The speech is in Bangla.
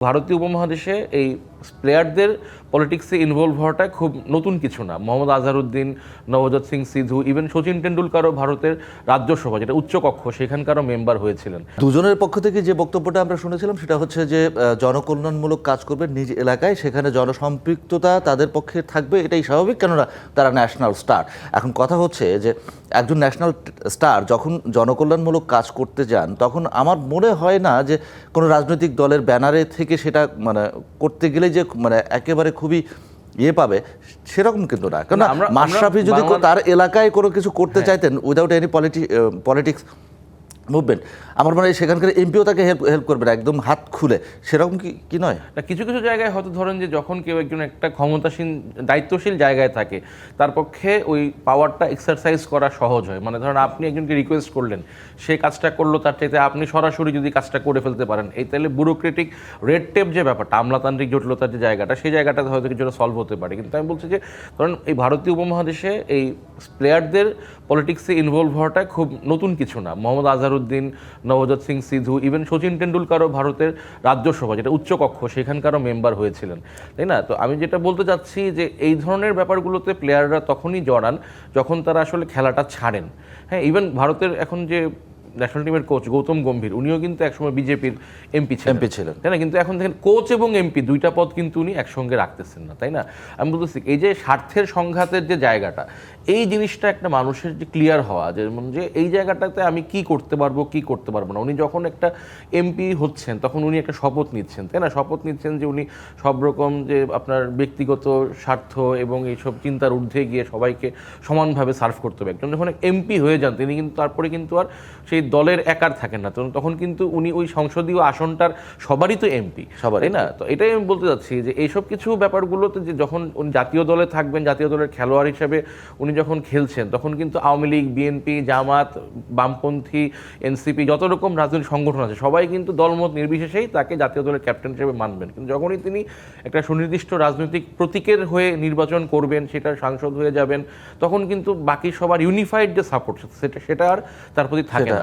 ভারতীয় উপমহাদেশে এই প্লেয়ারদের পলিটিক্সে ইনভলভ হওয়াটা খুব নতুন কিছু না। মোহাম্মদ আজহারউদ্দিন নবজোৎ সিং, সিধু ইভেন সচিন টেন্ডুলকারও ভারতের রাজ্যসভা, যেটা উচ্চকক্ষ, সেখানকারও মেম্বার হয়েছিলেন। দুজনের পক্ষ থেকে যে বক্তব্যটা আমরা শুনেছিলাম, সেটা হচ্ছে যে জনকল্যাণমূলক কাজ করবে নিজ এলাকায়, সেখানে জনসম্পৃক্ততা তাদের পক্ষে থাকবে, এটাই স্বাভাবিক, কেননা তারা ন্যাশনাল স্টার এখন কথা হচ্ছে যে, একজন ন্যাশনাল স্টার যখন জনকল্যাণমূলক কাজ করতে যান, তখন আমার মনে হয় না যে, কোনো রাজনৈতিক দলের ব্যানারে থেকে সেটা মানে করতে গেলে যে মানে একেবারে খুবই ইয়ে পাবে সেরকম কিন্তু না। আমরা মাশরাফি যদি তার এলাকায় কোনো কিছু করতে চাইতেন উইদাউট এনি পলিটিক্স মুভমেন্ট আমার মনে হয় সেখানকার এমপিও তাকে হেল্প হেল্প করবে না, একদম হাত খুলে। সেরকম কি কি নয়? কিছু কিছু জায়গায় হয়তো ধরেন যে যখন কেউ একজন একটা ক্ষমতাসীন, দায়িত্বশীল জায়গায় থাকে, তার পক্ষে ওই পাওয়ারটা এক্সারসাইজ করা সহজ হয়। মানে ধরেন আপনি একজনকে রিকোয়েস্ট করলেন, সে কাজটা করল, তার চাইতে আপনি সরাসরি যদি কাজটা করে ফেলতে পারেন, এই তাহলে ব্যুরোক্রেটিক রেড টেপ যে ব্যাপারটা, আমলাতান্ত্রিক জটিলতার যে জায়গাটা, সেই জায়গাটাতে হয়তো কিছুটা সলভ হতে পারে। কিন্তু আমি বলছি যে, ধরেন এই ভারতীয় উপমহাদেশে এই প্লেয়ারদের পলিটিক্সে ইনভলভ হওয়াটা খুব নতুন কিছু না। মোহাম্মদ আজহারউদ্দিন নবজোৎ সিং সিধু ইভেন সচিন টেন্ডুলকারও ভারতের রাজ্যসভা যেটা উচ্চকক্ষ সেখানকারও মেম্বার হয়েছিলেন। তাই না? তো আমি যেটা বলতে চাচ্ছি যে এই ধরনের ব্যাপারগুলোতে প্লেয়াররা তখনই জড়ান যখন তারা আসলে খেলাটা ছাড়েন। হ্যাঁ ইভেন ভারতের এখন যে ন্যাশনাল টিমের কোচ গৌতম গম্ভীর উনিও কিন্তু একসময় বিজেপির এমপি ছিলেন। MP ছিলেন। তাই না? কিন্তু এখন দেখেন কোচ এবং এমপি দুইটা পদ কিন্তু উনি একসঙ্গে রাখতেছেন না তাই না? আমি বলতেছি এই যে স্বার্থের সংঘাতের যে জায়গাটা এই জিনিসটা একটা মানুষের যে ক্লিয়ার হওয়া যেমন যে এই জায়গাটাতে আমি কি করতে পারব কি করতে পারব না। উনি যখন একটা এমপি হচ্ছেন তখন উনি একটা শপথ নিচ্ছেন তাই না? শপথ নিচ্ছেন যে উনি সব রকম যে আপনার ব্যক্তিগত স্বার্থ এবং এইসব চিন্তার ঊর্ধ্বে গিয়ে সবাইকে সমানভাবে সার্ভ করতে হবে। একজন যখন এমপি হয়ে যান তিনি কিন্তু তারপরে কিন্তু আর সেই দলের একার থাকেন না। তো তখন কিন্তু উনি ওই সংসদীয় আসনটার সবারই তো এমপি সবারই। তাই না? তো এটাই আমি বলতে চাচ্ছি যে এইসব কিছু ব্যাপারগুলোতে যে যখন উনি জাতীয় দলে থাকবেন জাতীয় দলের খেলোয়াড় হিসেবে উনি যখন খেলছেন তখন কিন্তু আওয়ামী লীগ বিএনপি জামাত বামপন্থী এনসিপি যত রকম রাজনৈতিক সংগঠন আছে সবাই কিন্তু দলমত নির্বিশেষেই তাকে জাতীয় দলের ক্যাপ্টেন হিসেবে মানবেন। কিন্তু যখনই তিনি একটা সুনির্দিষ্ট রাজনৈতিক প্রতীকের হয়ে নির্বাচন করবেন সেটা সাংসদ হয়ে যাবেন তখন কিন্তু বাকি সবার ইউনিফাইড যে সাপোর্ট সেটা সেটা আর তার প্রতি থাকে না।